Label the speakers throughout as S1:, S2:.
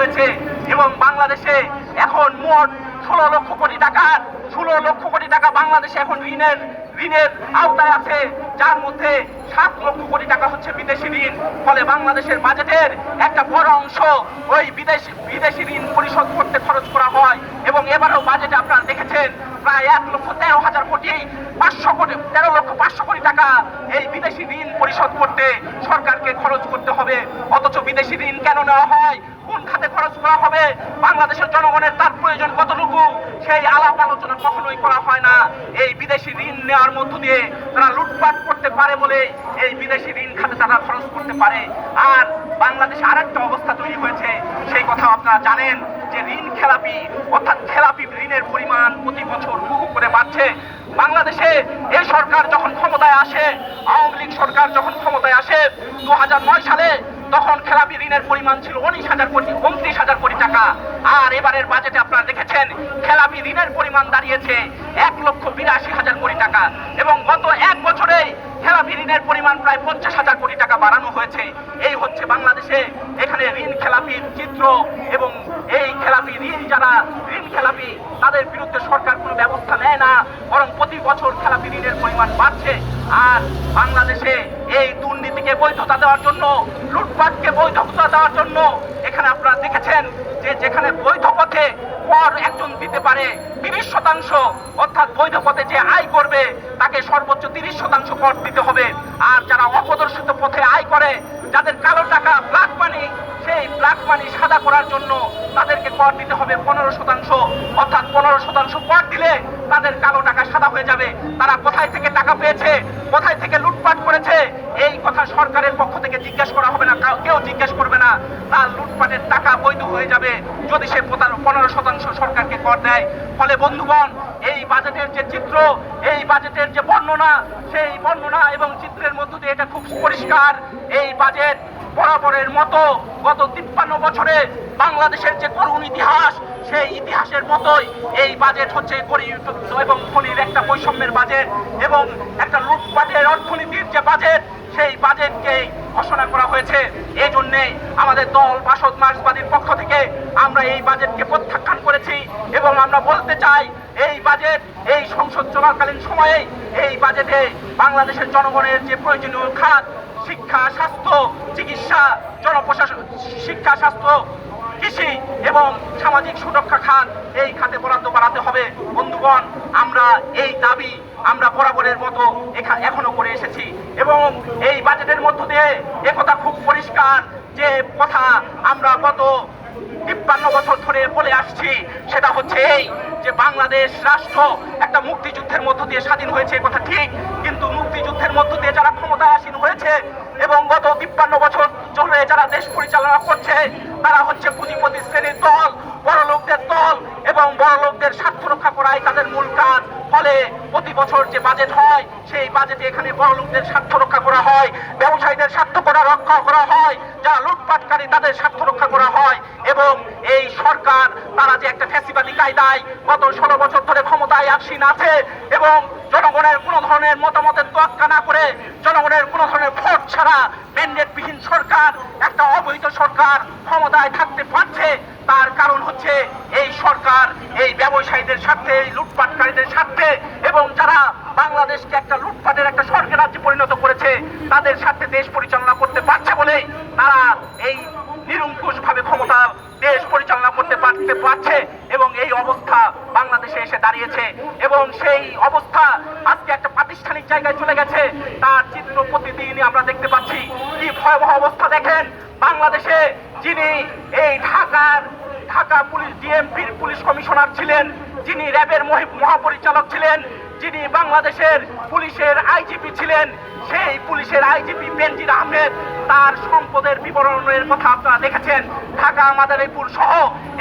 S1: হয়েছে এবং বাংলাদেশে এখন মোট ষোলো লক্ষ কোটি টাকার, ষোলো লক্ষ কোটি টাকা বাংলাদেশে এখন ঋণের ঋণের আওতায় আছে, যার মধ্যে সাত লক্ষ কোটি টাকা হচ্ছে বিদেশি ঋণ। ফলে বাংলাদেশের বাজেটের একটা বড় অংশ ওই বিদেশি বিদেশি ঋণ পরিশোধ করতে খরচ করা হয়। এবং এবারেও বাজেটে আপনারা দেখেছেন প্রায় এক লক্ষ তেরো হাজার কোটি, পাঁচশো কোটি, তেরো লক্ষ পাঁচশো কোটি টাকা এই বিদেশি ঋণ পরিশোধ করতে সরকারকে খরচ করতে হবে। অথচ বিদেশি ঋণ কেন নেওয়া হয়? খাতে খরচ করা হবে। বাংলাদেশের জনগণের তার প্রয়োজন কতটুকু, সেই আলাপ আলোচনা কখনোই করা হয় না। এই বিদেশি ঋণ নেওয়ার মধ্য দিয়ে তারা লুটপাট করতে পারে বলে এই বিদেশি ঋণ খাতে তারা খরচ করতে পারে। আর বাংলাদেশে আরেকটা অবস্থা তৈরি হয়েছে, সেই কথা আপনারা জানেন যে ঋণ খেলাপি, অর্থাৎ খেলাপি ঋণের পরিমাণ প্রতি বছর বহু করে বাড়ছে। বাংলাদেশে এই সরকার যখন ক্ষমতায় আসে, আওয়ামী লীগ সরকার যখন ক্ষমতায় আসে, দু হাজার নয় সালে তখন খেলাপি ঋণের পরিমাণ ছিল উনিশ হাজার কোটি উনত্রিশ হাজার কোটি টাকা আর এবারের বাজেটে আপনারা দেখেছেন, খেলাপি ঋণের পরিমাণ দাঁড়িয়েছে এক লক্ষ বিরাশি হাজার কোটি টাকা এবং গত এক বছরে খেলাপি ঋণের পরিমাণ প্রায় পঞ্চাশ হাজার কোটি টাকা বাড়ানো হয়েছে। এই হচ্ছে বাংলাদেশে এখানে ঋণ খেলাপির চিত্র এবং এই খেলাপি ঋণ যারা, ঋণ খেলাপি তাদের বিরুদ্ধে সরকার কোনো ব্যবস্থা নেয় না, বরং প্রতি বছর খেলাপি ঋণের পরিমাণ বাড়ছে। আর বাংলাদেশে এই দুর্নীতিকে বৈধতা দেওয়ার জন্য, লুটপাটকে বৈধতা দেওয়ার জন্য এখানে আপনারা দেখেছেন যে যেখানে বৈধ পথে কর একজন দিতে পারে, তিরিশ শতাংশ, অর্থাৎ বৈধ পথে যে আয় করবে, তাকে সর্বোচ্চ তিরিশ শতাংশ কর দিতে হবে। আর যারা অপ্রদর্শিত পথে আয় করে, যাদের কালো টাকা ব্ল্যাক মানি সেই ব্ল্যাক মানি সাদা করার জন্য তাদেরকে কর দিতে হবে পনেরো শতাংশ। অর্থাৎ পনেরো শতাংশ কর দিলে তাদের কালো টাকা সাদা হয়ে যাবে। তারা কোথায় থেকে টাকা পেয়েছে কোথায় থেকে লুটপাট করেছে এই কথা সরকারের পক্ষ থেকে জিজ্ঞেস করা হবে না কাউ- কেউ জিজ্ঞেস করবে না তার লুটপাটের টাকা বৈধ হয়ে যাবে। যদি সে পনেরো শতাংশ সরকারকে কর দেয়, ফলে বন্ধুগণ, এই বাজেটের যে চিত্র, এই বাজেটের যে বর্ণনা, সেই বর্ণনা এবং চিত্রের মধ্য দিয়ে এটা খুব পরিষ্কার। এই বাজেট বরাবরের মতো গত তিপ্পান্ন বছরে বাংলাদেশের যে করুণ ইতিহাস, সেই ইতিহাসের মতোই এই বাজেট হচ্ছে গরিব এবং ধনীর একটা বৈষম্যের বাজেট এবং একটা লুটপাটের অর্থনীতির যে বাজেট সেই বাজেটকে ঘোষণা করা হয়েছে এই জন্যে আমাদের দল বাসদ মার্ক্সবাদীর পক্ষ থেকে আমরা এই বাজেটকে প্রত্যাখ্যান করেছি এবং আমরা বলতে চাই, এই বাজেট এই সংসদ চলাকালীন সময়ে এই বাজেটে বাংলাদেশের জনগণের যে প্রয়োজনীয় খাত, শিক্ষা, স্বাস্থ্য, চিকিৎসা, জনপ্রশাসন, শিক্ষা, স্বাস্থ্য, কৃষি এবং সামাজিক সুরক্ষা খাত এই খাতে বরাদ্দ বাড়াতে হবে। বন্ধুগণ, আমরা এই দাবি আমরা বরাবরের মতো এখা- এখনও করে এসেছি। এবং এই বাজেটের মধ্য দিয়ে একথা খুব পরিষ্কার যে কথা আমরা গত তিপ্পান্ন বছর ধরে বলে আসছি, সেটা হচ্ছে এই যে বাংলাদেশ রাষ্ট্র একটা মুক্তিযুদ্ধের মধ্য দিয়ে স্বাধীন হয়েছে কথা ঠিক, কিন্তু মুক্তিযুদ্ধের মধ্য দিয়ে যারা ক্ষমতায় আসীন হয়েছে এবং গত তিপ্পান্ন বছর ধরে যারা দেশ পরিচালনা করছে, তারা হচ্ছে পুঁজিপতি শ্রেণির দল বড় লোকদের দল এবং বড় লোকদের স্বার্থ রক্ষা করাই তাদের মূল কাজ। ফলে প্রতি বছর যে বাজেট হয়, সেই বাজেটে এখানে বড় লোকদের স্বার্থ রক্ষা করা হয়, ব্যবসায়ীদের স্বার্থ করা রক্ষা করা হয় যারা লুটপাটকারী তাদের স্বার্থ রক্ষা করা হয় এবং এই সরকার, তারা যে একটা ফ্যাসিবাদী কায়দায় গত ষোলো বছর ধরে ক্ষমতায় আসীন আছে এবং জনগণের কোনো ধরনের মতামতের তোয়াক্কা না করে জনগণের কোনো ধরনের ভোট ছাড়া ম্যান্ডেটবিহীন সরকার, একটা অবৈধ সরকার ক্ষমতায় থাকতে পারছে, তার কারণ হচ্ছে এই সরকার এই ব্যবসায়ীদের স্বার্থে, এই লুটপাটকারীদের স্বার্থে এবং যারা বাংলাদেশকে একটা লুটপাটের একটা স্বর্গের রাজ্যে পরিণত করেছে, তাদের স্বার্থে দেশ পরিচালনা করতে পারছে বলেই তারা এই নিরঙ্কুশ ভাবে ক্ষমতা দেশ পরিচালনা করতে পারতে পারছে এবং এই অবস্থা বাংলাদেশে এসে দাঁড়িয়েছে এবং সেই অবস্থা আজকে একটা প্রাতিষ্ঠানিক জায়গায় চলে গেছে। তার চিত্র প্রতিদিনই আমরা দেখতে পাচ্ছি। কি ভয়াবহ অবস্থা দেখেন? বাংলাদেশে যিনি এই ঢাকার ঢাকা পুলিশ ডিএমপির পুলিশ কমিশনার ছিলেন, যিনি র্যাবের মহি- মহাপরিচালক ছিলেন, যিনি বাংলাদেশের পুলিশের আইজিপি ছিলেন সেই পুলিশের আইজিপি বেনজির আহমেদ, তার সম্পদের বিবরণের কথা আপনারা দেখেছেন। ঢাকা, মাদারীপুর সহ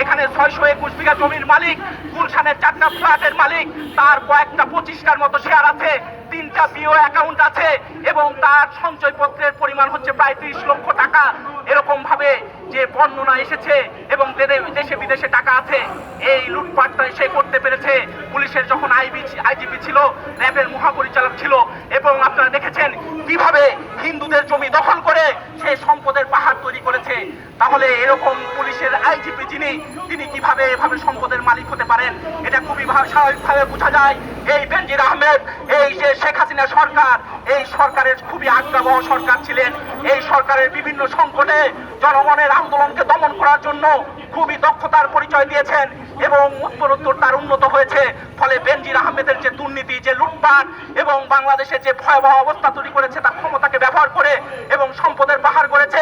S1: এখানে ছয়শো একুশ বিঘা জমির মালিক, গুলশানের চারটা ফ্ল্যাটের মালিক, তার কয়েকটা পঁচিশটার মতো শেয়ার আছে, তিনটা বিও অ্যাকাউন্ট আছে, এবং তার সঞ্চয়পত্রের পরিমাণ হচ্ছে প্রায় ত্রিশ লক্ষ টাকা। এরকম ভাবে যে বর্ণনা এসেছে এবং দেশে বিদেশে টাকা আছে, এই লুটপাটটা সে করতে পেরেছে। পুলিশের যখন আইবি, আইজিপি ছিল, র্যাবের মহাপরিচালক ছিল, এবং আপনারা দেখেছেন কীভাবে হিন্দুদের জমি দখল করে সেই সম্পদের পাহাড় তৈরি করেছে? তাহলে এরকম পুলিশের আই আইজিপি যিনি, তিনি কীভাবে এভাবে সম্পদের মালিক হতে পারেন? এটা খুবই স্বাভাবিকভাবে বোঝা যায়। এই বেনজির আহমেদ, এই যে শেখ হাসিনা সরকার এই সরকারের খুবই আজ্ঞাবহ সরকার ছিলেন। এই সরকারের বিভিন্ন সংকটে জনগণের আন্দোলনকে দমন করার জন্য খুবই দক্ষতার পরিচয় দিয়েছেন এবং উত্তরোত্তর তার উন্নত হয়েছে। ফলে বেনজির আহমেদের যে দুর্নীতি, যে লুটপাট এবং বাংলাদেশে যে ভয়াবহ অবস্থা তৈরি করেছে তার ক্ষমতাকে ব্যবহার করে এবং সম্পদের পাহাড় করেছে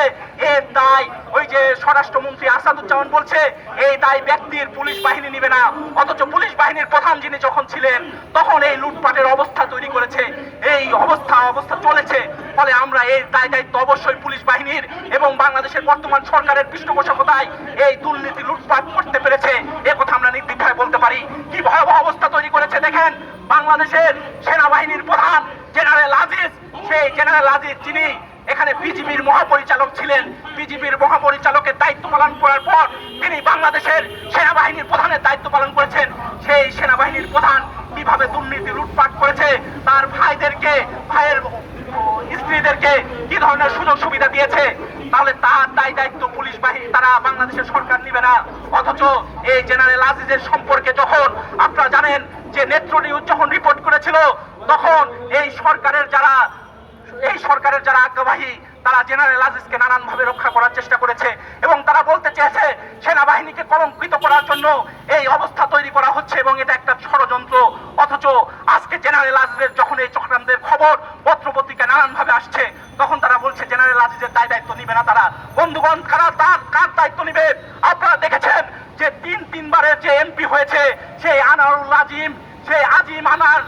S1: এর দায় ওই যে স্বরাষ্ট্রমন্ত্রী আসাদুজ্জামান বলছে, এই দায় ব্যক্তির পুলিশ বাহিনী নিবে না। অথচ পুলিশ বাহিনীর প্রধান যিনি যখন ছিলেন, তখন এই লুটপাটের অবস্থা তৈরি করেছে। এই দায় দায়িত্ব অবশ্যই পুলিশ বাহিনীর এবং বাংলাদেশের বর্তমান সরকারের পৃষ্ঠপোষকতায় এই দুর্নীতি লুটপাট করতে পেরেছে। কথা আমরা নির্দ্বিধায় বলতে পারি। কি ভয়াবহ অবস্থা তৈরি করেছে দেখেন, বাংলাদেশের সেনাবাহিনীর প্রধান জেনারেল আজিজ। সেই জেনারেল আজিজ যিনি এখানে বিজিবির মহাপরিচালক ছিলেন, বিজিবির মহাপরিচালকের দায়িত্ব পালন করার পর তিনি বাংলাদেশের সেনাবাহিনীর প্রধানের দায়িত্ব পালন করেছেন। সেই সেনাবাহিনীর প্রধান কীভাবে দুর্নীতি লুটপাট করেছে, তার ভাইদেরকে, ভাইয়ের স্ত্রীদেরকে কি ধরনের সুযোগ সুবিধা দিয়েছে? তাহলে তার দায় দায়িত্ব পুলিশ বাহিনী, তারা বাংলাদেশের সরকার নিবে না। অথচ এই জেনারেল আজিজের সম্পর্কে যখন আপনারা জানেন যে নেত্র নিউজ যখন রিপোর্ট করেছিল, তখন এই সরকারের যারা, এই সরকারের যারা আজ্ঞাবাহী তারা জেনারেল আজিজকে নানানভাবে রক্ষা করার চেষ্টা করেছে এবং তারা বলতে চেয়েছে, সেনাবাহিনীকে কলঙ্কিত করার জন্য এই অবস্থা তৈরি করা হচ্ছে এবং এটা একটা ষড়যন্ত্র। অথচ আজকে জেনারেল আজিজের যখন এই চক্রান্তের খবর পত্রিকা নানানভাবে আসছে। তখন তারা বলছে, জেনারেল আজিজের দায় দায়িত্ব নিবে না তারা। বন্ধুগণ, কারা তার, কার দায়িত্ব নিবে? আপনারা দেখেছেন যে তিন, তিনবারের যে এমপি হয়েছে সেই আনারুল আজিম সেই আজিম আনার,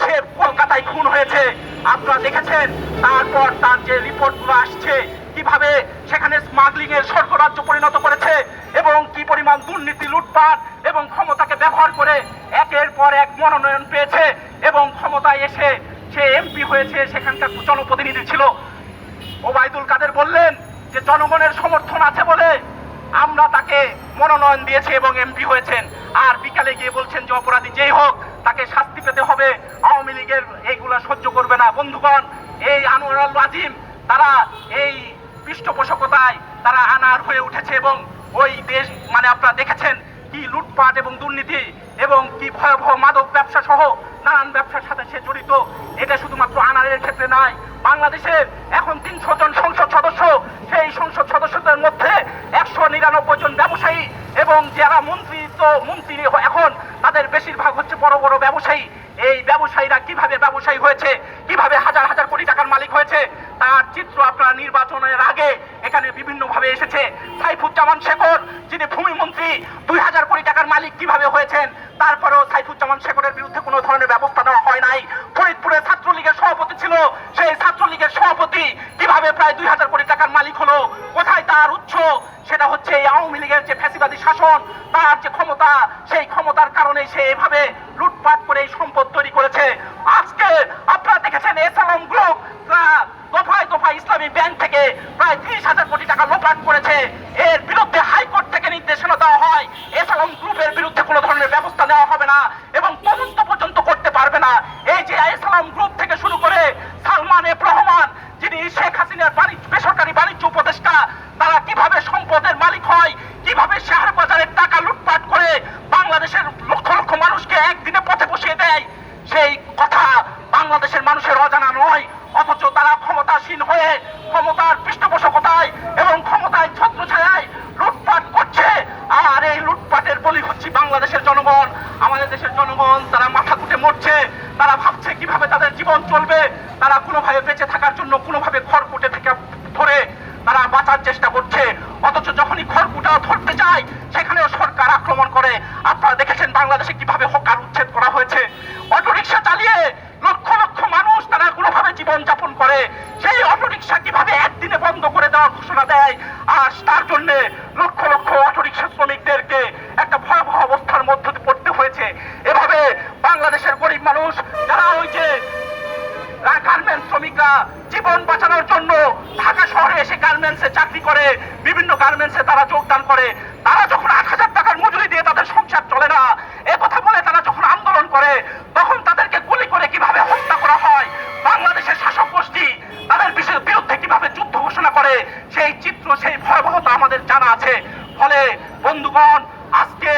S1: সে কলকাতায় খুন হয়েছে। আপনারা দেখেছেন, তারপর তার যে রিপোর্টগুলো আসছে, কীভাবে সেখানে স্মাগলিং এর স্বর্গরাজ্য পরিণত করেছে এবং কি পরিমাণ দুর্নীতি, লুটপাট এবং ক্ষমতাকে ব্যবহার করে একের পর এক মনোনয়ন পেয়েছে এবং ক্ষমতায় এসে সে এমপি হয়েছে, সেখানকার জনপ্রতিনিধি ছিল। ওবায়দুল কাদের বললেন যে জনগণের সমর্থন আছে বলে আমরা তাকে মনোনয়ন দিয়েছি এবং এমপি হয়েছেন। আর বিকালে গিয়ে বলছেন যে অপরাধী যেই হোক, তাকে শাস্তি পেতে হবে। আওয়ামী লীগের এইগুলা সহ্য করবে না। বন্ধুগণ, এই আনোয়ার আল আজিম, তারা এই পৃষ্ঠপোষকতায় তারা আনার হয়ে উঠেছে এবং ওই দেশ মানে আপনারা দেখেছেন কি লুটপাট এবং দুর্নীতি এবং কি ভয়াবহ মাদক ব্যবসা সহ নানান ব্যবসার সাথে সে জড়িত, এটা শুধুমাত্র আনারের ক্ষেত্রে নয় বাংলাদেশের এখন তিনশো জন সংসদ সদস্য, সেই সংসদ সদস্যদের মধ্যে একশো নিরানব্বই জন ব্যবসায়ী এবং যারা মন্ত্রী, তো মন্ত্রী এখন তাদের বেশিরভাগ হচ্ছে বড় বড় ব্যবসায়ী এই ব্যবসায়ীরা কীভাবে ব্যবসায়ী হয়েছে কীভাবে হাজার হাজার কোটি টাকার মালিক হয়েছে তার চিত্র আপনারা নির্বাচনের আগে এখানে বিভিন্ন ভাবে এসেছে সাইফুজ্জামান শেখর যিনি ভূমিমন্ত্রী দুই হাজার কোটি টাকার মালিক কীভাবে হয়েছেন? তারপরেও সাইফুজ্জামান শেখরের বিরুদ্ধে কোনো ধরনের ব্যবস্থা নেওয়া হয় নাই। ফরিদপুরে ছাত্রলীগের সভাপতি ছিল। সেই ছাত্রলীগের সভাপতি কীভাবে প্রায় দুই হাজার কোটি টাকার মালিক হলো? কোথায় তার উৎস? সেটা হচ্ছে এই আওয়ামী লীগের যে ফ্যাসিবাদী শাসন, তার যে ক্ষমতা, সেই ক্ষমতার কারণে সে এভাবে লুটপাট করে এই সম্পদ তৈরি করেছে। আজকে আপনারা দেখেছেন এসালাম গ্রুপ দফায় দফায় ইসলামী ব্যাংক থেকে প্রায় ত্রিশ হাজার কোটি টাকা লোপাট করেছে। এর বিরুদ্ধে নির্দেশনা দেওয়া হয় এসালাম গ্রুপের বিরুদ্ধে কোনো ধরনের ব্যবস্থা নেওয়া হবে না এবং তদন্ত পর্যন্ত করতে পারবে না। এই যে এসালাম গ্রুপ থেকে শুরু করে সালমান এফ রহমান যিনি শেখ হাসিনার বাণিজ্য, বেসরকারি বাণিজ্য উপদেষ্টা, তারা কীভাবে সম্পদের মালিক হয়, কীভাবে শেয়ার বাজারের টাকা লুটপাট করে বাংলাদেশের লক্ষ লক্ষ মানুষকে একদিনে পথে বসিয়ে দেয়, সেই কথা বাংলাদেশের মানুষের অজানা নয়, অথচ তারা ক্ষমতাসীন হয়ে ক্ষমতার পৃষ্ঠপোষকতায় এবং ক্ষমতায় ছত্রছায়ায় লুটপাট করছে আর এই লুটপাটের বলি হচ্ছে বাংলাদেশের জনগণ আমাদের দেশের জনগণ তারা মাথা কুটে মরছে তারা ভাবছে কীভাবে তাদের জীবন চলবে, তারা কোনোভাবে বেঁচে থাকার জন্য কোনোভাবে খড়কুটে থেকে ধরে তারা বাঁচার চেষ্টা করছে। অথচ যখনই খড়কুটা ধরতে যায়, সেখানেও সরকার আক্রমণ করে। আপনারা দেখেছেন বাংলাদেশে কীভাবে হকার উচ্ছেদ করা হয়েছে। অটোরিকশা চালিয়ে লক্ষ লক্ষ মানুষ তারা কোনোভাবে জীবন যাপন করে। সেই অটোরিকশা কীভাবে একদিনে বন্ধ করে দেওয়ার ঘোষণা দেয়, আর তার জন্য শ্রমিকরা জীবন বাঁচানোর জন্য ঢাকা শহরে এসে গার্মেন্টসে চাকরি করে, বিভিন্ন গার্মেন্টসে তারা যোগদান করে। তারা যখন আট হাজার টাকার মজুরি দিয়ে তাদের সংসার চলে না, এ কথা বলে তারা যখন আন্দোলন করে, তখন তাদেরকে গুলি করে কীভাবে হত্যা করা হয়, বাংলাদেশের শাসক গোষ্ঠী তাদের বিরুদ্ধে কীভাবে যুদ্ধ ঘোষণা করে, সেই চিত্র, সেই ভয়াবহতা আমাদের জানা আছে। ফলে বন্ধুগণ, আজকে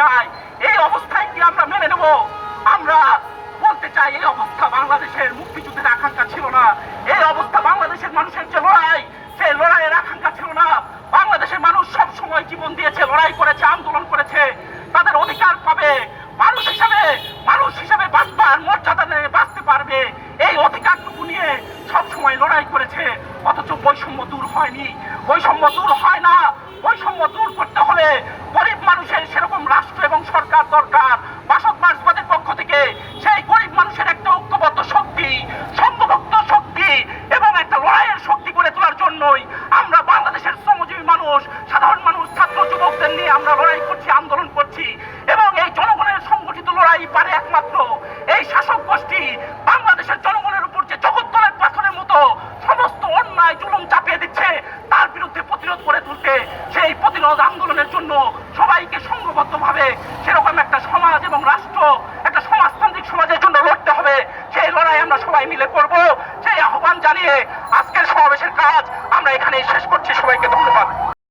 S1: যায় এই অবস্থায় কি আমরা মেনে নেব? আমরা বলতে চাই, এই অবস্থা বাংলাদেশের মুক্তিযুদ্ধের আকাঙ্ক্ষা ছিল না। এই অবস্থা বাংলাদেশের মানুষের যে লড়াই সে লড়াইয়ের আকাঙ্ক্ষা ছিল না। বাংলাদেশের মানুষ সব সময় জীবন দিয়েছে, লড়াই করেছে, আন্দোলন করেছে। তাদের অধিকার পাবে। মানুষ হিসাবে মানুষ হিসাবে বাঁচবার মর্যাদা নিয়ে বাঁচতে পারবে। এই অধিকারটুকু নিয়ে সব সময় লড়াই করেছে। অথচ বৈষম্য দূর হয়নি। বৈষম্য দূর হয় না। বৈষম্য দূর করতে হলে সরকার দরকার।